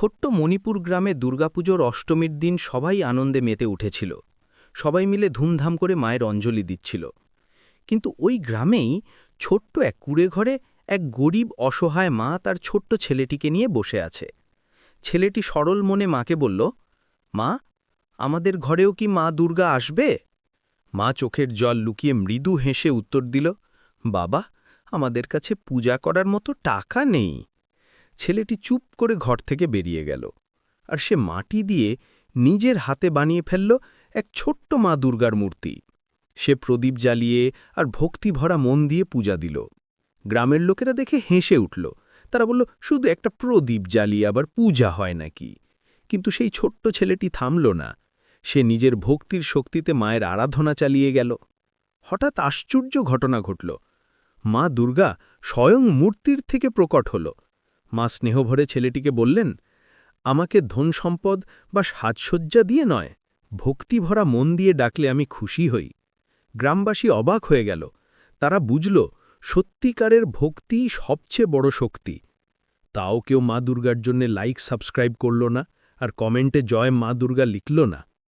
ছোট্ট মণিপুর গ্রামে দুর্গাপুজোর অষ্টমীর দিন সবাই আনন্দে মেতে উঠেছিল। সবাই মিলে ধুমধাম করে মায়ের অঞ্জলি দিচ্ছিল। কিন্তু ওই গ্রামেই ছোট্ট এক কুড়ে ঘরে এক গরিব অসহায় মা তার ছোট্ট ছেলেটিকে নিয়ে বসে আছে। ছেলেটি সরল মনে মাকে বলল, মা, আমাদের ঘরেও কি মা দুর্গা আসবে? মা চোখের জল লুকিয়ে মৃদু হেসে উত্তর দিল, বাবা, আমাদের কাছে পূজা করার মতো টাকা নেই। ছেলেটি চুপ করে ঘর থেকে বেরিয়ে গেল আর সে মাটি দিয়ে নিজের হাতে বানিয়ে ফেলল এক ছোট্ট মা দুর্গার মূর্তি। সে প্রদীপ জ্বালিয়ে আর ভক্তি ভরা মন দিয়ে পূজা দিল। গ্রামের লোকেরা দেখে হেসে উঠল। তারা বলল, শুধু একটা প্রদীপ জ্বালিয়ে আবার পূজা হয় নাকি? কিন্তু সেই ছোট্ট ছেলেটি থামল না। সে নিজের ভক্তির শক্তিতে মায়ের আরাধনা চালিয়ে গেল। হঠাৎ আশ্চর্য ঘটনা ঘটল। মা দুর্গা স্বয়ং মূর্তির থেকে প্রকট হল। মা স্নেহভরে ছেলেটিকে বললেন, আমাকে ধন সম্পদ বা সাজসজ্জা দিয়ে নয়, ভক্তিভরা মন দিয়ে ডাকলে আমি খুশি হই। গ্রামবাসী অবাক হয়ে গেল। তারা বুঝল, সত্যিকারের ভক্তি সবচেয়ে বড় শক্তি। তাও কেউ মা দুর্গার জন্য লাইক সাবস্ক্রাইব করল না, আর কমেন্টে জয় মা দুর্গা লিখল না।